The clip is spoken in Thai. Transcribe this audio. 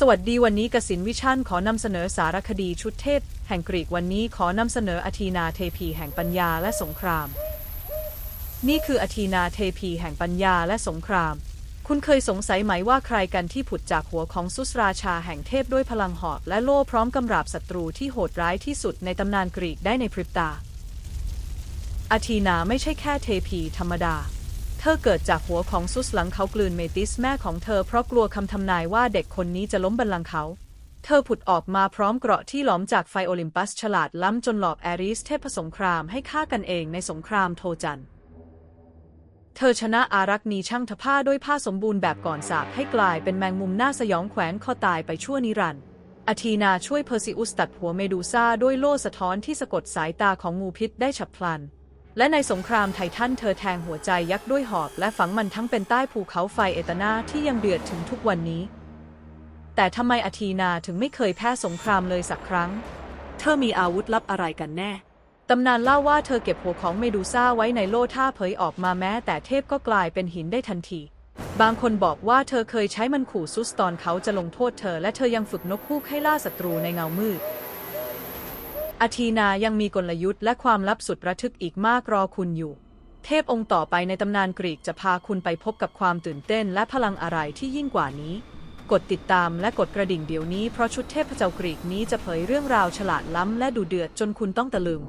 สวัสดีวันนี้กสินวิชั่นขอนำเสนอสารคดีชุดเทพแห่งกรีกวันนี้ขอนำเสนออธีนาเทพีแห่งปัญญาและสงคราม นี่คืออธีนาเทพีแห่งปัญญาและสงคราม คุณเคยสงสัยไหมว่าใครกันที่ผุดจากหัวของซุสราชาแห่งเทพด้วยพลังหอกและโล่พร้อมกำราบศัตรูที่โหดร้ายที่สุดในตำนานกรีกได้ในพริบตาอาทีนาไม่ใช่แค่เทพีธรรมดา ธอเกิดจากหัวของซุสหลังเขากลืนเมติสแม่ของเธอเพราะกลัวคำทำนายว่าเด็กคนนี้จะล้มบัลลังก์เขา เธอผุดออกมาพร้อมเกราะที่หลอมจากไฟโอลิมปัสฉลาดล้ำจนหลอกแอริสเทพสงครามให้ฆ่ากันเองในสงครามโทจัน เธอชนะอารักนีช่างทผ้าด้วยผ้าสมบูรณ์แบบก่อนสาบให้กลายเป็นแมงมุมหน้าสยองแขวนคอตายไปชั่วนิรันดร์อาทีนาช่วยเพอร์ซิอุสตัดหัวเมดูซ่าด้วยโล่สะท้อนที่สะกดสายตาของงูพิษได้ฉับพลัน และในสงครามไททันเธอแทงหัวใจยักษ์ด้วยหอกและฝังมันทั้งเป็นใต้ภูเขาไฟเอตนาที่ยังเดือดถึงทุกวันนี้ แต่ทำไมอาทีนาถึงไม่เคยแพ้สงครามเลยสักครั้ง เธอมีอาวุธลับอะไรกันแน่ตำนานเล่าว่าเธอเก็บหัวของเมดูซ่าไว้ในโล่ท่าเผยออกมาแม้ แต่เทพก็กลายเป็นหินได้ทันที บางคนบอกว่าเธอเคยใช้มันขู่ซุสตอนเขาจะลงโทษเธอ และเธอยังฝึกนกฮูกให้ล่าศัตรูในเงามืด อาทีนายังมีกลยุทธ์และความลับสุดระทึกอีกมากรอคุณอยู่ เทพองค์ต่อไปในตำนานกรีกจะพาคุณไปพบกับความตื่นเต้นและพลังอะไรที่ยิ่งกว่านี้ กดติดตามและกดกระดิ่งเดี๋ยวนี้เพราะชุดเทพเจ้ากรีกนี้จะเผยเรื่องราวฉลาดล้ำและดูเดือดจนคุณต้องตะลึง